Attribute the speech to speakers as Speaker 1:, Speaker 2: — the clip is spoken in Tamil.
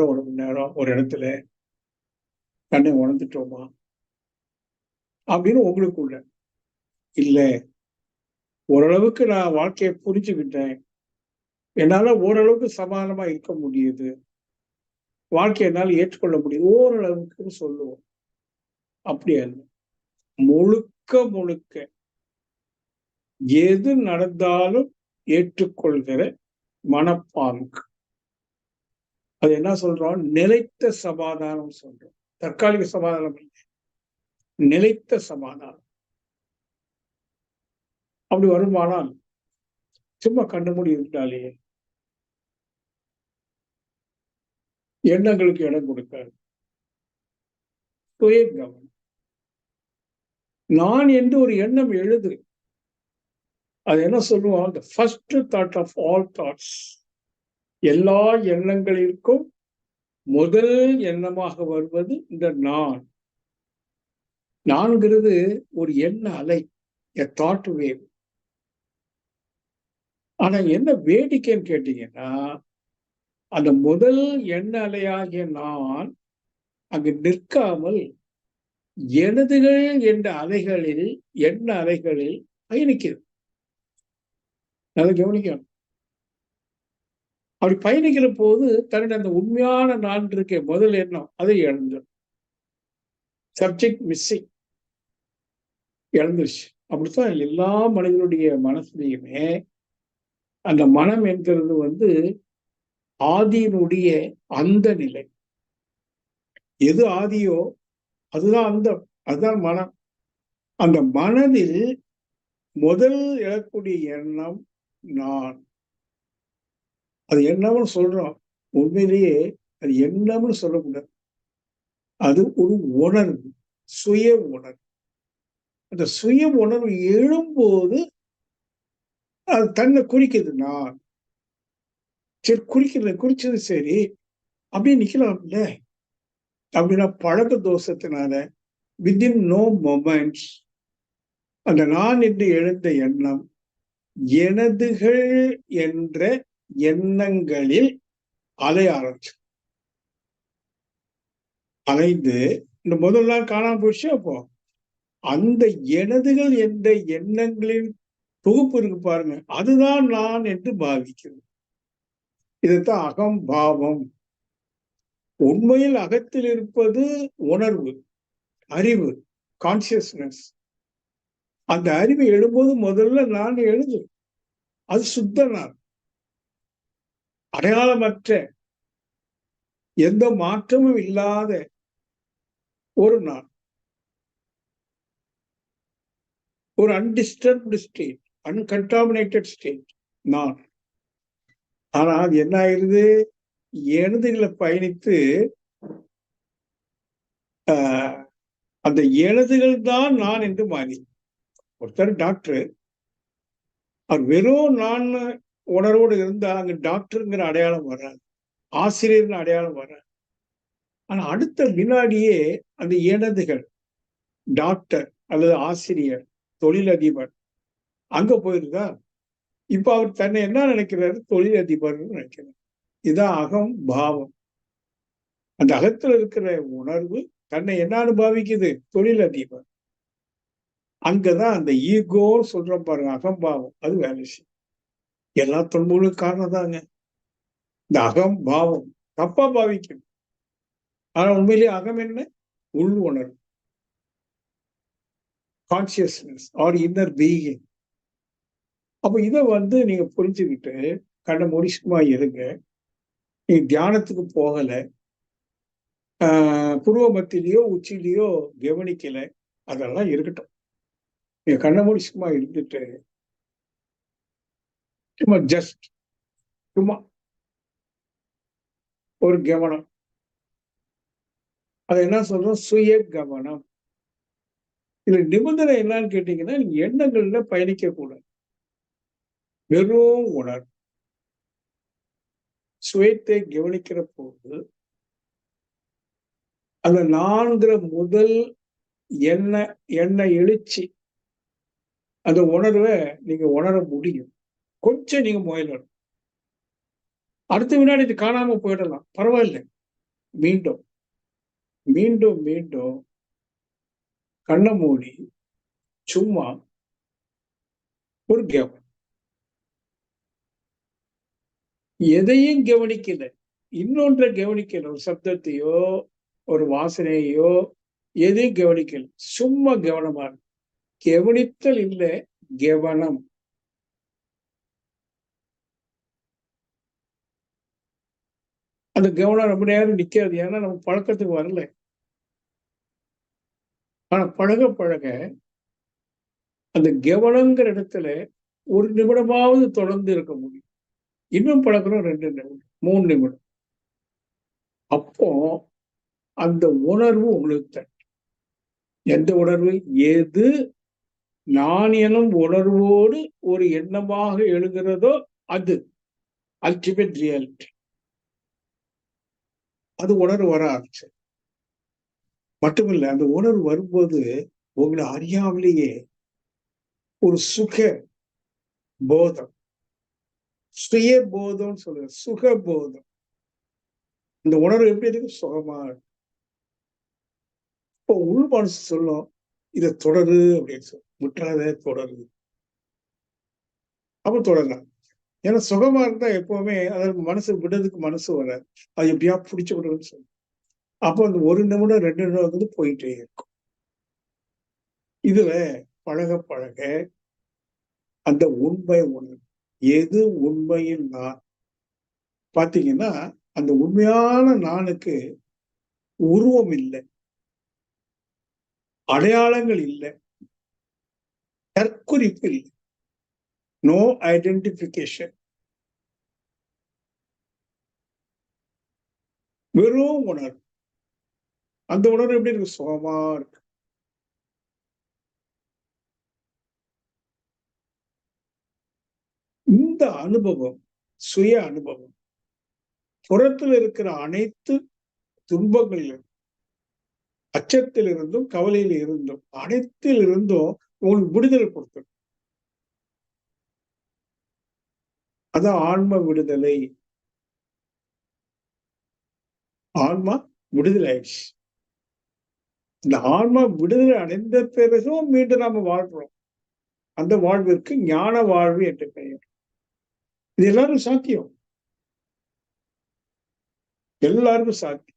Speaker 1: நேரம் ஒரு மணி நேரம் ஒரு இடத்துல தன்னை உணர்ந்துட்டோமா? அப்படின்னு உங்களுக்குள்ள இல்லை ஓரளவுக்கு நான் வாழ்க்கையை புரிஞ்சுக்கிட்டேன். என்னால ஓரளவுக்கு சமாதானமாக இருக்க முடியுது. வாழ்க்கையை என்னால் ஏற்றுக்கொள்ள முடியுது. ஓரளவுக்குன்னு சொல்லுவோம். அப்படி அல்ல. முழுக்க முழுக்க எது நடந்தாலும் ஏற்றுக்கொள்கிற மனப்பாங்கு. அது என்ன சொல்றோம்? நிலைத்த சமாதானம் சொல்றோம். தற்காலிக சமாதானம் இல்லை நிலைத்த சமாதானம். அப்படி வருமானால் சும்மா கண்டு மூடி இருந்தாலே எண்ணங்களுக்கு இடம் கொடுக்காது. சுய கவனம். நான் என்று ஒரு எண்ணம் எழுது. அது என்ன சொல்லுவோம்? The first thought of all thoughts எல்லா எண்ணங்களிற்கும் முதல் எண்ணமாக வருவது இந்த நான். நான்கிறது ஒரு எண்ண அலை எ தாட் வேவ் ஆனா என்ன வேடிக்கைன்னு கேட்டீங்கன்னா அந்த முதல் எண்ண அலையாகிய நான் அங்கு நிற்காமல் எனதுகள் என்ற அலைகளில் எண்ண அலைகளில் பயணிக்கிறது. நல்லா கவனிக்கணும். அப்படி பயணிக்கிற போது தன்னுடைய அந்த உண்மையான நான் இருக்க முதல் எண்ணம் அதை இழந்துடும் சப்ஜெக்ட் மிஸ்ஸிங் இழந்துருச்சு அப்படித்தான் எல்லா மனிதனுடைய மனசுலையுமே அந்த மனம் என்கிறது வந்து ஆதியினுடைய அந்த நிலை. எது ஆதியோ அதுதான் அந்த அதுதான் மனம். அந்த மனதில் முதல் எழக்கூடிய எண்ணம் நான். அது எண்ணம்னு சொல்றோம். உண்மையிலேயே அது எண்ணம்னு சொல்லக்கூடாது. அது ஒரு உணர்வு சுய உணர்வு. அந்த சுய உணர்வு எழும்போது அது தன்னை குறிக்குது. நான் சரி குறிக்கிறது குறிச்சது சரி அப்படியே நிக்கலாம்ல. அப்படின்னா பழக்க தோஷத்தினால வித்தின் நோ மொமெண்ட்ஸ் அந்த நான் என்று எழுந்த எண்ணம் எனதுகள் என்ற எண்ணங்களில் அலைய ஆரம்பிச்சு. அலைந்து இந்த முதல் நாள் காணாம போயிடுச்சு அப்போ. அந்த எனதுகள் என்ற எண்ணங்களின் தொகுப்பு இருக்கு பாருங்க. அதுதான் நான் என்று பாவிக்கிறது இதுதான் அகம் பாவம். உண்மையில் அகத்தில் இருப்பது உணர்வு அறிவு கான்சியஸ்னஸ் அந்த அறிவு எழும்போது முதல்ல நான் எழுது அது சுத்த நான். அடையாளமற்ற எந்த மாற்றமும் இல்லாத ஒரு நாள். ஒரு அன்டிஸ்டர்ப்டு ஸ்டேட் அன்கண்டாமினேட்டட் ஸ்டேட் நான். ஆனா அது என்ன ஆயிருது எனதுகளை பயணித்து அந்த எழுதுகள் தான் நான் என்று மாறி. ஒருத்தர் டாக்டர் அவர் வெறும் நான் உணர்வோடு இருந்தா அங்க டாக்டருங்கிற அடையாளம் வராது. ஆசிரியர்னு அடையாளம் வராது. ஆனா அடுத்த வினாடியே அந்த எனதுகள் டாக்டர் அல்லது ஆசிரியர் தொழிலதிபர் அங்க போயிருந்தா இப்ப அவர் தன்னை என்ன நினைக்கிறாரு? தொழிலதிபர்னு நினைக்கிறார். இதான் அகம் பாவம். அந்த அகத்துல இருக்கிற உணர்வு தன்னை என்ன அனுபவிக்குது? தொழிலதிபர். அங்கதான் அந்த ஈகோ சொல்றோம் பாருங்க அகம்பாவம் அது வேலை செய்யும். எல்லா துன்பங்களுக்கும் காரணம் தாங்க. இந்த அகம் பாவம் தப்பா பாவிக்கும். ஆனா உண்மையிலேயே அகம் என்ன? உள் உணர்வு. கான்சியஸ்னஸ் ஆர் இன்னர் பீயிங் அப்ப இதை வந்து நீங்க புரிஞ்சுக்கிட்டு கண்ண முடிச்சுமா இருங்க. நீங்க தியானத்துக்கு போகல. புருவ மத்திலேயோ உச்சிலேயோ கவனிக்கல. அதெல்லாம் இருக்கட்டும். நீங்க கண்ண முடிச்சுமா இருந்துட்டு சும்மா ஜஸ்ட் சும்மா ஒரு கவனம். அதை என்ன சொல்றோம்? சுய கவனம். இதுல நிபந்தனை என்னன்னு கேட்டீங்கன்னா நீங்க எண்ணங்கள்ல பயணிக்க கூடாது. வெறும் உணர். சுயத்தை கவனிக்கிற போது அந்த நான்கிற முதல் எண்ண எண்ண எழுச்சி அந்த உணர்வை நீங்க உணர முடியும். கொஞ்சம் நீங்க முயலணும். அடுத்த வினாடி இது காணாம போயிடலாம். பரவாயில்ல. மீண்டும் மீண்டும் மீண்டும் கண்ணை மூடி சும்மா ஒரு கவனம். எதையும் கவனிக்கல. இன்னொன்றை கவனிக்கல. ஒரு சப்தத்தையோ ஒரு வாசனையோ எதையும் கவனிக்கல. சும்மா கவனமா கவனித்தல் இல்லை கவனம். அந்த கவனம் ரொம்ப நேரம் நிக்காது. ஏன்னா நம்ம பழக்கத்துக்கு வரல. ஆனா பழக பழக அந்த கவனங்கிற இடத்துல ஒரு நிமிடமாவது தொடர்ந்து இருக்க முடியும். இன்னும் பழக்கணும் ரெண்டு நிமிடம் மூணு நிமிடம். அப்போ அந்த உணர்வு உங்களுக்கு தட்டும் எந்த உணர்வு? எது நான் எனும் உணர்வோடு ஒரு எண்ணமாக எழுகிறதோ அது. அல்டிமேட் ரியாலிட்டி அது உணர்வு வர ஆரம்பிச்சு. மட்டுமில்ல அந்த உணர்வு வரும்போது உங்களை அறியாமலேயே ஒரு சுக போதம். சுய போதம் சொல்ற சுக போதம். இந்த உணர்வு எப்படி இருக்கு? சுகமா இப்போ உள் மனசு சொல்லும் இதை தொடரு அப்படின்னு சொல்லு. விட்டுறாத தொடரு அப்ப தொடரலாம். ஏன்னா சுகமா இருந்தா எப்பவுமே அதாவது மனசு விடுறதுக்கு மனசு வராது. அது எப்படியா பிடிச்சு விடுறதுன்னு சொல்லு. அப்போ அந்த ஒரு நிமிடம் ரெண்டு நிமிடம் வந்து போயிட்டே இருக்கும். இதுல பழக பழக அந்த உண்மை உணர்வு எது உண்மையின் நான்? பாத்தீங்கன்னா அந்த உண்மையான நானுக்கு உருவம் இல்லை. அடையாளங்கள் இல்லை. தற்குறிப்பு இல்லை. No identification. வெறும் உணர்வு. அந்த உணர்வு எப்படி இருக்கு? சுகமா இருக்கு. இந்த அனுபவம் சுய அனுபவம் புறத்தில் இருக்கிற அனைத்து துன்பங்களிலும் அச்சத்தில் இருந்தும் கவலையில் இருந்தும் அனைத்தில் இருந்தும் உங்களுக்கு விடுதலை கொடுத்தது அதான் ஆன்ம விடுதலை. ஆன்மா விடுதலை. ஆயிடுச்சு இந்த ஆன்மா விடுதலை அடைந்த பிறகும் மீண்டும் நாம வாழ்றோம். அந்த வாழ்விற்கு ஞான வாழ்வு என்று பெயர். இது எல்லாரும் சாத்தியம். எல்லாருக்கும் சாத்தியம்.